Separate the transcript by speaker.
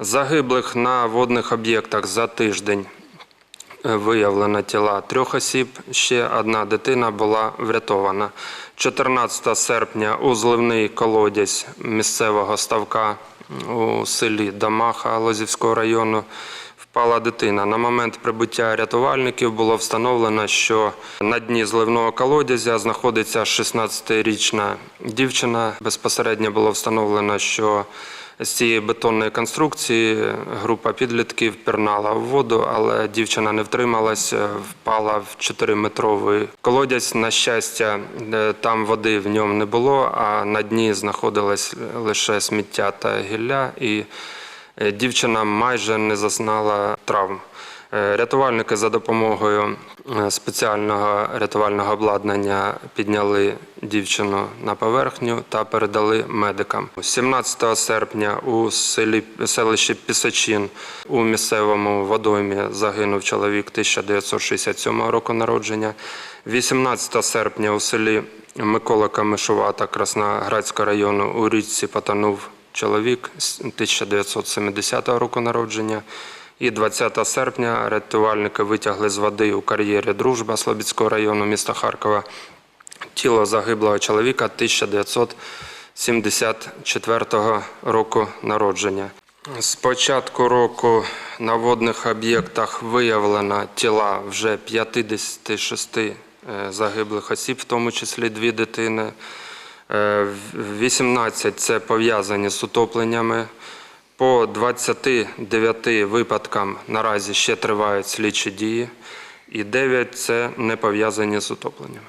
Speaker 1: Загиблих на водних об'єктах за тиждень е, виявлено тіла трьох осіб. Ще одна дитина була врятована. 14 серпня у зливний колодязь місцевого ставка у селі Дамаха Лозівського району впала дитина. На момент прибуття рятувальників було встановлено, що на дні зливного колодязя знаходиться 16-річна дівчина. Безпосередньо було встановлено, що з цієї бетонної конструкції група підлітків пірнала в воду, але дівчина не втрималась, е, впала в 4-метровий колодязь. На щастя, е, там води в ньому не було, а на дні знаходилось лише сміття та гілля. І Е, Дівчина майже не зазнала травм. Е, Рятувальники за допомогою е, спеціального рятувального обладнання підняли дівчину на поверхню та передали медикам. 17 серпня у селі селищі Пісачин у місцевому водоймі загинув чоловік 1967 року народження. 18 серпня у селі Микола Камишувата Красноградського району у річці потонув чоловік 1970 року народження. І 20 серпня рятувальники витягли з води у кар'єрі Дружба Слобідського району міста Харкова тіло загиблого чоловіка 1974 року народження. З початку року на водних об'єктах виявлено тіла вже 56 е, загиблих осіб, в тому числі дві дитини. Е, 18 – це пов'язані з утопленнями. По 29 випадкам наразі ще тривають слідчі дії, і 9 – це не пов'язані з утопленнями.